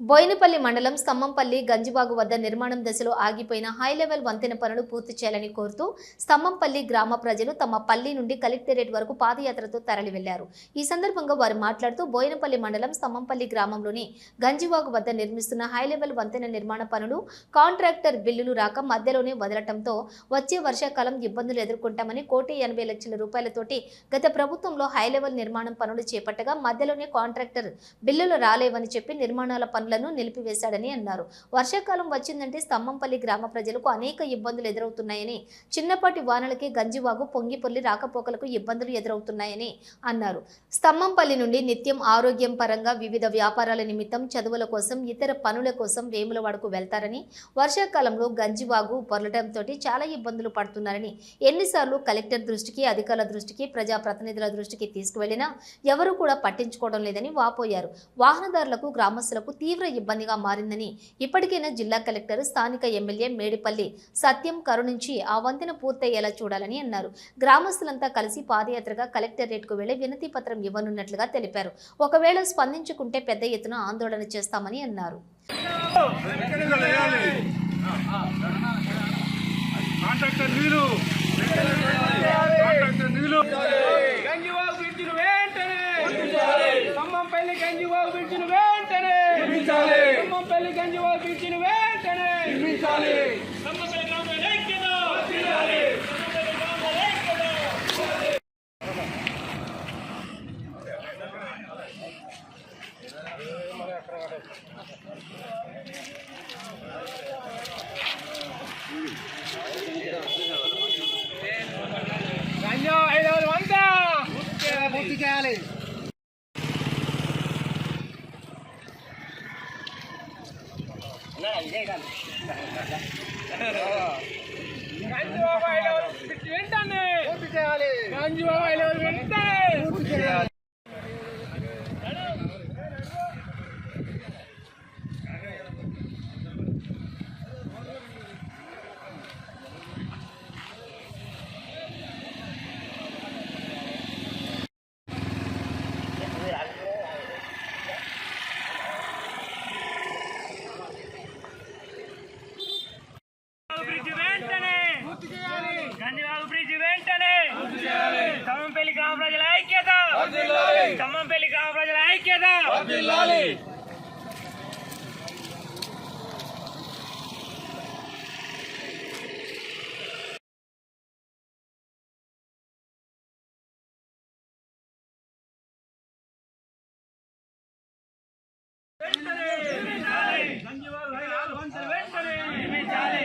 బోయినపల్లి మండలం స్తంభంపల్లి గంజిబాగు వద్ద నిర్మాణం దశలో ఆగిపోయిన హై లెవెల్ వంతెన పనులు పూర్తి చేయాలని కోరుతూ స్తంభంపల్లి గ్రామ ప్రజలు తమ పల్లి నుండి కలెక్టరేట్ వరకు పాదయాత్రతో తరలి వెళ్ళారు ఈ సందర్భంగా వారు మాట్లాడుతూ బోయినపల్లి మండలం స్తంభంపల్లి గ్రామంలోని గంజివాగు వద్ద నిర్మిస్తున్న హై లెవెల్ వంతెన నిర్మాణ పనులు కాంట్రాక్టర్ బిల్లులు రాక మధ్యలోనే వదలటంతో వచ్చే వర్షాకాలం ఇబ్బందులు ఎదుర్కొంటామని కోటి ఎనభై లక్షల రూపాయలతోటి గత ప్రభుత్వంలో హై లెవెల్ నిర్మాణం పనులు చేపట్టగా మధ్యలోనే కాంట్రాక్టర్ బిల్లులు రాలేవని చెప్పి నిర్మాణాల పనులను నిలిపివేశాడని అన్నారు. వర్షాకాలం వచ్చిందంటే స్తంభంపల్లి గ్రామ ప్రజలకు అనేక ఇబ్బందులు ఎదురవుతున్నాయని చిన్నపాటి వానలకే గంజివాగు పొంగిపొల్లి రాకపోకలకు ఇబ్బందులు ఎదురవుతున్నాయని అన్నారు. స్తంభంపల్లి నుండి నిత్యం ఆరోగ్యం పరంగా వివిధ వ్యాపారాల నిమిత్తం చదువుల కోసం ఇతర పనుల కోసం వేములవాడకు వెళ్తారని వర్షాకాలంలో గంజివాగు పొరలటంతో చాలా ఇబ్బందులు పడుతున్నారని ఎన్నిసార్లు కలెక్టర్ దృష్టికి అధికారుల దృష్టికి ప్రజాప్రతినిధుల దృష్టికి తీసుకువెళ్ళినా ఎవరూ కూడా పట్టించుకోవడం లేదని వాపోయారు. వాహనదారులకు గ్రామస్తులకు తీవ్ర తీవ్ర ఇబ్బందిగా మారిందని ఇప్పటికైనా జిల్లా కలెక్టర్ స్థానిక ఎమ్మెల్యే మేడిపల్లి సత్యం కరుణించి ఆ వంతెన పూర్తయ్యేలా చూడాలని అన్నారు. గ్రామస్తులంతా కలిసి పాదయాత్రగా కలెక్టరేట్కు వెళ్ళి వినతి పత్రం ఇవ్వనున్నట్లుగా తెలిపారు. ఒకవేళ స్పందించుకుంటే పెద్ద ఎత్తున ఆందోళన చేస్తామని అన్నారు. కాంట్రాక్టర్ మీరు కాంట్రాక్టర్ నీళ్ళు గంజివాగు బ్రిడ్జిను వెంటనే ఖమ్మంపల్లి గంజివాగు బ్రిడ్జిను వెంటనే ఖమ్మంపల్లి గంజివాగు బ్రిడ్జిను వెంటనే ఖమ్మంపల్లి గ్రామ ఐక్యత ఖమ్మంపల్లి గ్రామ ఐక్యత గంజా ఐదు వందల వంద పూర్తి చేయాలి గంజిబాబు ఐదు వందల పెట్టి వెంటనే పూర్తి చేయాలి గంజిబాబు ఐదు వందల వెంటనే పూర్తి చేయాలి బ్రిడ్జ్ వెంటనే పూర్తి చేయాలి గంజిబాబు బ్రిడ్జ్ వెంటనే పూర్తి చేయాలి ఖమ్మంపల్లి గ్రామ ప్రజల ఐక్యత ఖమ్మంపల్లి గ్రామ ప్రజల ఐక్యత వెంటనే గంజిబాబు ఐదు వందల వెంటనే నిర్మించాలి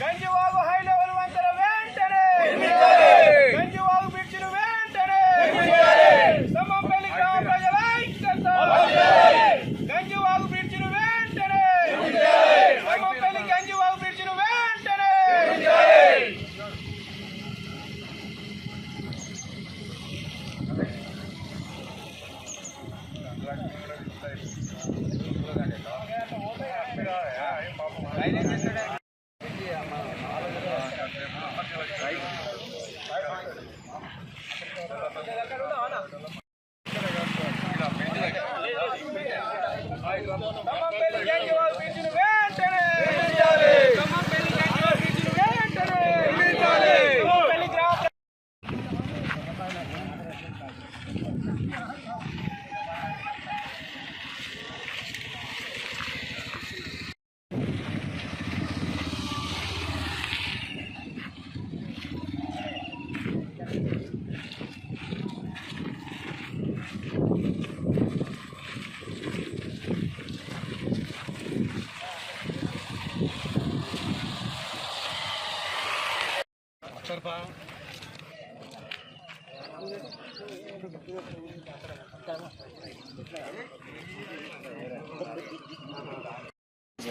గంజివాగు హై లెవెల్ వంతెన వెంటనే గంజివాగు బ్రిడ్జిను వెంటనే ఖమ్మంపల్లి గ్రామ ప్రజల ఐక్యత గంజివాగు బ్రిడ్జిను వెంటనే ఖమ్మంపల్లి గంజివాగు బ్రిడ్జిను వెంటనే ఖమ్మంపల్లి గంజివాగు బ్రిడ్జిను వెంటనే ఖమ్మంపల్లి గంజివాగు బ్రిడ్జిను వెంటనే ఖమ్మంపల్లి గ్రామ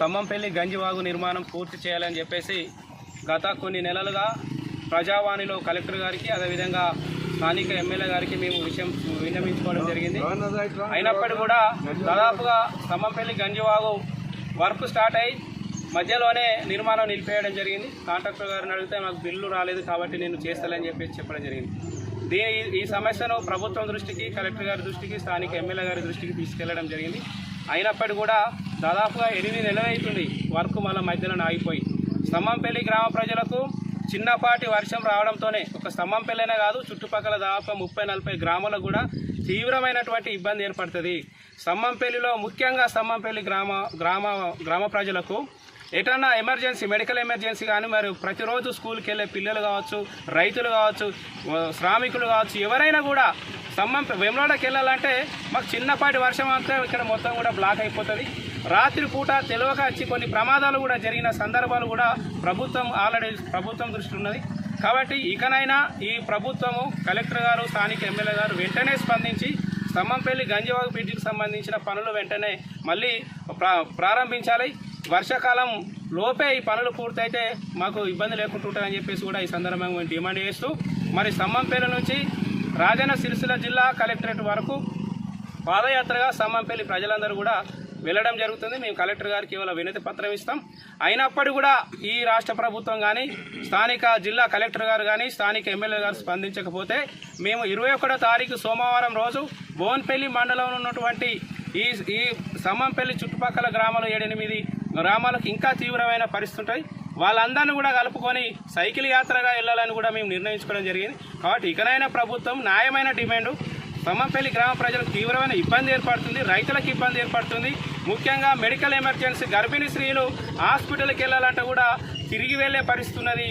ఖమ్మంపల్లి గంజివాగు నిర్మాణం పూర్తి చేయాలని చెప్పేసి గత కొన్ని నెలలుగా ప్రజావాణిలో కలెక్టర్ గారికి అదేవిధంగా స్థానిక ఎమ్మెల్యే గారికి మేము విషయం విన్నవించుకోవడం జరిగింది. అయినప్పటికీ కూడా దాదాపుగా ఖమ్మంపల్లి గంజివాగు వర్క్ స్టార్ట్ అయ్యి మధ్యలోనే నిర్మాణం నిలిపేయడం జరిగింది. కాంట్రాక్టర్ గారిని అడిగితే నాకు బిల్లు రాలేదు కాబట్టి నేను చేస్తానని చెప్పేసి చెప్పడం జరిగింది. దీని ఈ సమస్యను ప్రభుత్వం దృష్టికి కలెక్టర్ గారి దృష్టికి స్థానిక ఎమ్మెల్యే గారి దృష్టికి తీసుకెళ్ళడం జరిగింది. అయినప్పటికీ కూడా దాదాపుగా ఎనిమిది నెలలు వర్క్ మళ్ళీ మధ్యలో ఆగిపోయి. స్తంభంపల్లి గ్రామ ప్రజలకు చిన్నపాటి వర్షం రావడంతోనే ఒక స్తంభంపల్లినే కాదు చుట్టుపక్కల దాదాపు ముప్పై నలభై గ్రామాలకు కూడా తీవ్రమైనటువంటి ఇబ్బంది ఏర్పడుతుంది. స్తంభంపల్లిలో ముఖ్యంగా స్తంభంపల్లి గ్రామ గ్రామ గ్రామ ప్రజలకు ఎటన్నా ఎమర్జెన్సీ మెడికల్ ఎమర్జెన్సీ కానీ మరి ప్రతిరోజు స్కూల్కి వెళ్ళే పిల్లలు కావచ్చు రైతులు కావచ్చు శ్రామికులు కావచ్చు ఎవరైనా కూడా ఖమ్మం వెమ్లాడకి వెళ్ళాలంటే మాకు చిన్నపాటి వర్షం అంతా ఇక్కడ మొత్తం కూడా బ్లాక్ అయిపోతుంది. రాత్రి పూట తెలియక వచ్చి కొన్ని ప్రమాదాలు కూడా జరిగిన సందర్భాలు కూడా ప్రభుత్వం ఆల్రెడీ ప్రభుత్వం దృష్టి ఉన్నది. కాబట్టి ఇకనైనా ఈ ప్రభుత్వము కలెక్టర్ గారు స్థానిక ఎమ్మెల్యే గారు వెంటనే స్పందించి స్తంభంపల్లి గంజవాగు బ్రిడ్జికి సంబంధించిన పనులు వెంటనే మళ్ళీ ప్రా ప్రారంభించాలి. వర్షాకాలం లోపే ఈ పనులు పూర్తయితే మాకు ఇబ్బంది లేకుండా ఉంటుందని చెప్పేసి కూడా ఈ సందర్భంగా మేము డిమాండ్ చేస్తూ మరి స్తంభంపల్లి నుంచి రాజన్న సిరిసిల్ల జిల్లా కలెక్టరేట్ వరకు పాదయాత్రగా సమ్మంపల్లి ప్రజలందరూ కూడా వెళ్ళడం జరుగుతుంది. మేము కలెక్టర్ గారికి ఇవాళ వినతి పత్రం ఇస్తాం. అయినప్పటికీ కూడా ఈ రాష్ట్ర ప్రభుత్వం కానీ స్థానిక జిల్లా కలెక్టర్ గారు కానీ స్థానిక ఎమ్మెల్యే గారు స్పందించకపోతే మేము ఇరవై ఒకటో తారీఖు సోమవారం రోజు భువన్పల్లి మండలంలో ఉన్నటువంటి ఈ ఈ సమ్మంపల్లి చుట్టుపక్కల గ్రామాలు ఏడెనిమిది గ్రామాలకు ఇంకా తీవ్రమైన పరిస్థితి ఉంటాయి. వాళ్ళందరినీ కూడా కలుపుకొని సైకిల్ యాత్రగా వెళ్ళాలని కూడా మేము నిర్ణయించుకోవడం జరిగింది. కాబట్టి ఇకనైనా ప్రభుత్వం న్యాయమైన డిమాండు తమ్మపల్లి గ్రామ ప్రజలకు తీవ్రమైన ఇబ్బంది ఏర్పడుతుంది రైతులకు ఇబ్బంది ఏర్పడుతుంది. ముఖ్యంగా మెడికల్ ఎమర్జెన్సీ గర్భిణీ స్త్రీలు హాస్పిటల్కి వెళ్ళాలంటే కూడా తిరిగి వెళ్ళే పరిస్థితి ఉన్నది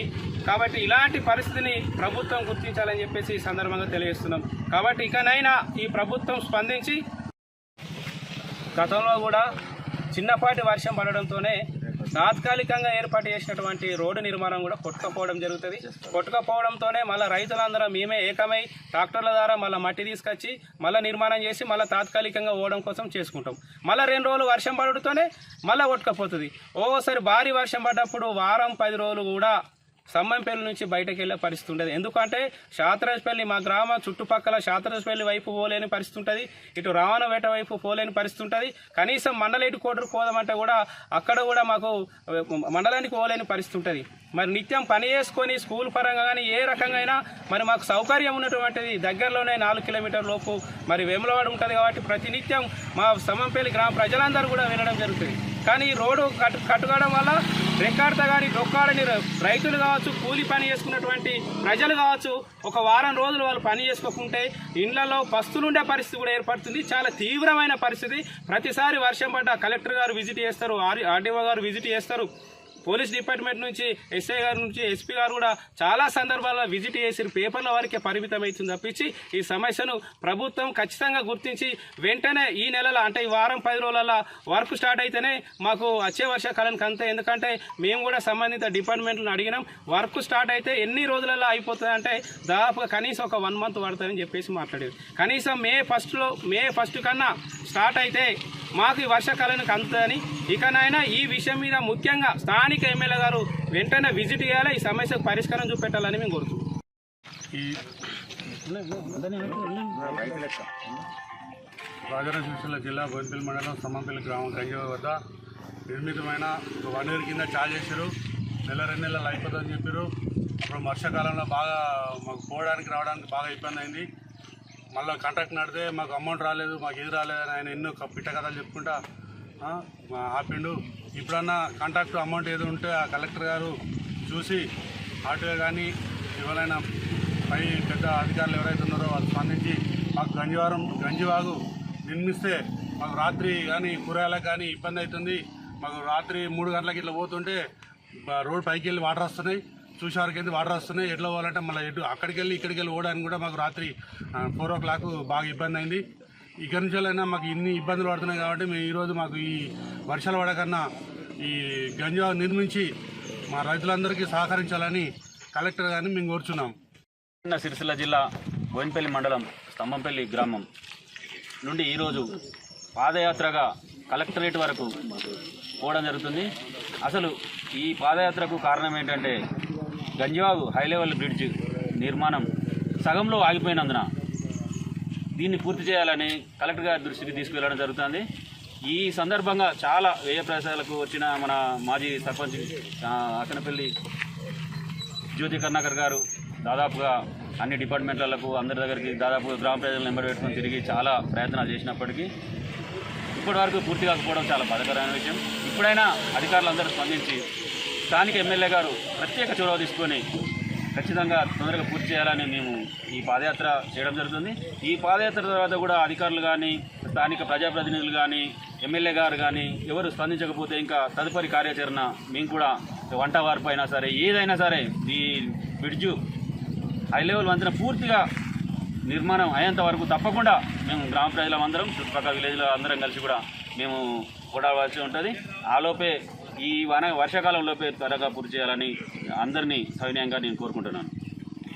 కాబట్టి ఇలాంటి పరిస్థితిని ప్రభుత్వం గుర్తించాలని చెప్పేసి ఈ సందర్భంగా తెలియజేస్తున్నాం. కాబట్టి ఇకనైనా ఈ ప్రభుత్వం స్పందించి గతంలో కూడా చిన్నపాటి వర్షం పడడంతోనే తాత్కాలికంగా ఏర్పాటు చేసినటువంటి రోడ్డు నిర్మాణం కూడా కొట్టుకపోవడం జరుగుతుంది. కొట్టుకపోవడంతోనే మళ్ళీ రైతులందరం మేమే ఏకమై ట్రాక్టర్ల ద్వారా మళ్ళీ మట్టి తీసుకొచ్చి మళ్ళీ నిర్మాణం చేసి మళ్ళీ తాత్కాలికంగా పోవడం కోసం చేసుకుంటాం. మళ్ళీ రెండు రోజులు వర్షం పడడంతోనే మళ్ళీ కొట్టుకపోతుంది. ఓసారి భారీ వర్షం పడ్డప్పుడు వారం పది రోజులు కూడా సమ్మంపల్లి నుంచి బయటకు వెళ్ళే పరిస్థితి ఉండదు. ఎందుకంటే శాతరాజపల్లి మా గ్రామం చుట్టుపక్కల శాతరాజపల్లి వైపు పోలేని పరిస్థితి ఉంటుంది. ఇటు రావణవేట వైపు పోలేని పరిస్థితి ఉంటుంది. కనీసం మండలేటి కోటరు పోదామంటే కూడా అక్కడ కూడా మాకు మండలానికి పోలేని పరిస్థితి ఉంటుంది. మరి నిత్యం పని చేసుకొని స్కూల్ పరంగా కానీ ఏ రకంగా అయినా మరి మాకు సౌకర్యం ఉన్నటువంటిది దగ్గరలోనే నాలుగు కిలోమీటర్ లోపు మరి వేములవాడ ఉంటుంది కాబట్టి ప్రతినిత్యం మా సమంపల్లి గ్రామ ప్రజలందరూ కూడా వినడం జరుగుతుంది. కానీ ఈ రోడ్డు కట్టు కట్టుకోవడం వల్ల రెక్కాడత కానీ డొక్కాడని రైతులు కావచ్చు కూలి పని చేసుకున్నటువంటి ప్రజలు కావచ్చు ఒక వారం రోజులు వాళ్ళు పని చేసుకోకుంటే ఇండ్లలో పస్తులు ఉండే పరిస్థితి కూడా ఏర్పడుతుంది. చాలా తీవ్రమైన పరిస్థితి. ప్రతిసారి వర్షం పడ్డ కలెక్టర్ గారు విజిట్ చేస్తారు ఆర్ ఆర్డీఓ గారు విజిట్ చేస్తారు. పోలీస్ డిపార్ట్మెంట్ నుంచి ఎస్ఐ గారి నుంచి ఎస్పీ గారు కూడా చాలా సందర్భాల్లో విజిట్ చేసి పేపర్ల వరకే పరిమితం అవుతుంది తప్పించి ఈ సమస్యను ప్రభుత్వం ఖచ్చితంగా గుర్తించి వెంటనే ఈ నెలలో అంటే ఈ వారం పది రోజులలో వర్క్ స్టార్ట్ అయితేనే మాకు వచ్చే వర్షాకాలానికి అంతే. ఎందుకంటే మేము కూడా సంబంధిత డిపార్ట్మెంట్లను అడిగినాం. వర్క్ స్టార్ట్ అయితే ఎన్ని రోజులలో అయిపోతుంది అంటే దాదాపుగా కనీసం ఒక వన్ మంత్ పడుతుందని చెప్పేసి మాట్లాడేది కనీసం మే ఫస్ట్లో మే ఫస్ట్ కన్నా స్టార్ట్ అయితే మాకు ఈ వర్షాకాలానికి అందుతుందని ఇకనైనా ఈ విషయం మీద ముఖ్యంగా స్థానిక ఎమ్మెల్యే గారు వెంటనే విజిట్ చేయాలి ఈ సమస్యకు పరిష్కారం చూపెట్టాలని మేము కోరుతున్నాం. రాజన్న సిరిసిల్ల జిల్లా బోయినపల్లి మండలం సమ్మంపల్లి గ్రామం గంజవ వద్ద నిర్మితమైన ఒక వన్ ఇయర్ కింద చార్జ్ చేశారు. నెల రెండు నెలలు అయిపోతుందని చెప్పారు. అప్పుడు వర్షాకాలంలో బాగా మాకు పోవడానికి రావడానికి బాగా ఇబ్బంది అయింది. మళ్ళీ కాంట్రాక్ట్ నడితే మాకు అమౌంట్ రాలేదు మాకు ఇది అని ఆయన ఎన్నో పిట్ట కథలు చెప్పుకుంటా ఆపిండు. ఇప్పుడన్నా కాంట్రాక్ట్ అమౌంట్ ఏదో ఉంటే ఆ కలెక్టర్ గారు చూసి ఆటో కానీ ఎవరైనా పై పెద్ద అధికారులు ఎవరైతే ఉన్నారో వాళ్ళు స్పందించి మాకు గంజివారం గంజివాగు నిర్మిస్తే మాకు రాత్రి కానీ కూరగాయలకు కానీ ఇబ్బంది అవుతుంది మాకు రాత్రి మూడు గంటలకి ఇట్లా పోతుంటే రోడ్ పైకి వెళ్ళి వాటర్ వస్తున్నాయి. చూసేవారికి వెళ్ళి వాటర్ వస్తున్నాయి. ఎట్లా పోవాలంటే మళ్ళీ ఎటు అక్కడికి వెళ్ళి ఇక్కడికి వెళ్ళి ఓడానికి కూడా మాకు రాత్రి ఫోర్ ఓ క్లాక్ బాగా ఇబ్బంది అయింది. ఇక్కడి నుంచైనా మాకు ఇన్ని ఇబ్బందులు పడుతున్నాయి కాబట్టి మేము ఈరోజు మాకు ఈ వర్షాలు పడకన్నా ఈ గంజా నిర్మించి మా రైతులందరికీ సహకరించాలని కలెక్టర్ గారిని మేము కోరుచున్నాం. సిరిసిల్ల జిల్లా బోయినపల్లి మండలం స్తంభంపల్లి గ్రామం నుండి ఈరోజు పాదయాత్రగా కలెక్టరేట్ వరకు పోవడం జరుగుతుంది. అసలు ఈ పాదయాత్రకు కారణం ఏంటంటే గంజివాగు హై లెవెల్ బ్రిడ్జ్ నిర్మాణం సగంలో ఆగిపోయినందున దీన్ని పూర్తి చేయాలని కలెక్టర్ గారి దృష్టికి తీసుకువెళ్ళడం జరుగుతుంది. ఈ సందర్భంగా చాలా వ్యయ ప్రదేశాలకు వచ్చిన మన మాజీ సర్పంచ్ అక్కనపల్లి జ్యోతి కర్ణాకర్ గారు దాదాపుగా అన్ని డిపార్ట్మెంట్లకు అందరి దగ్గరికి దాదాపు గ్రామ ప్రజలను నెంబర్ పెట్టుకుని తిరిగి చాలా ప్రయత్నాలు చేసినప్పటికీ ఇప్పటివరకు పూర్తి కాకపోవడం చాలా బాధకరమైన విషయం. ఇప్పుడైనా అధికారులందరూ స్పందించి స్థానిక ఎమ్మెల్యే గారు ప్రత్యేక చొరవ తీసుకొని ఖచ్చితంగా తొందరగా పూర్తి చేయాలని మేము ఈ పాదయాత్ర చేయడం జరుగుతుంది. ఈ పాదయాత్ర తర్వాత కూడా అధికారులు కానీ స్థానిక ప్రజాప్రతినిధులు కానీ ఎమ్మెల్యే గారు కానీ ఎవరు స్పందించకపోతే ఇంకా తదుపరి కార్యాచరణ మేము కూడా వంట వార్పు అయినా సరే ఏదైనా సరే ఈ బ్రిడ్జు హై లెవెల్ వంతెన పూర్తిగా నిర్మాణం అయ్యేంత వరకు తప్పకుండా మేము గ్రామ ప్రజలం అందరం చుట్టుపక్కల విలేజ్లో అందరం కలిసి కూడా మేము కొడవలసి ఉంటుంది. ఆలోపే ఈ వన వర్షాకాలంలోపే త్వరగా పూర్తి చేయాలని అందరినీ సవినయంగా నేను కోరుకుంటున్నాను.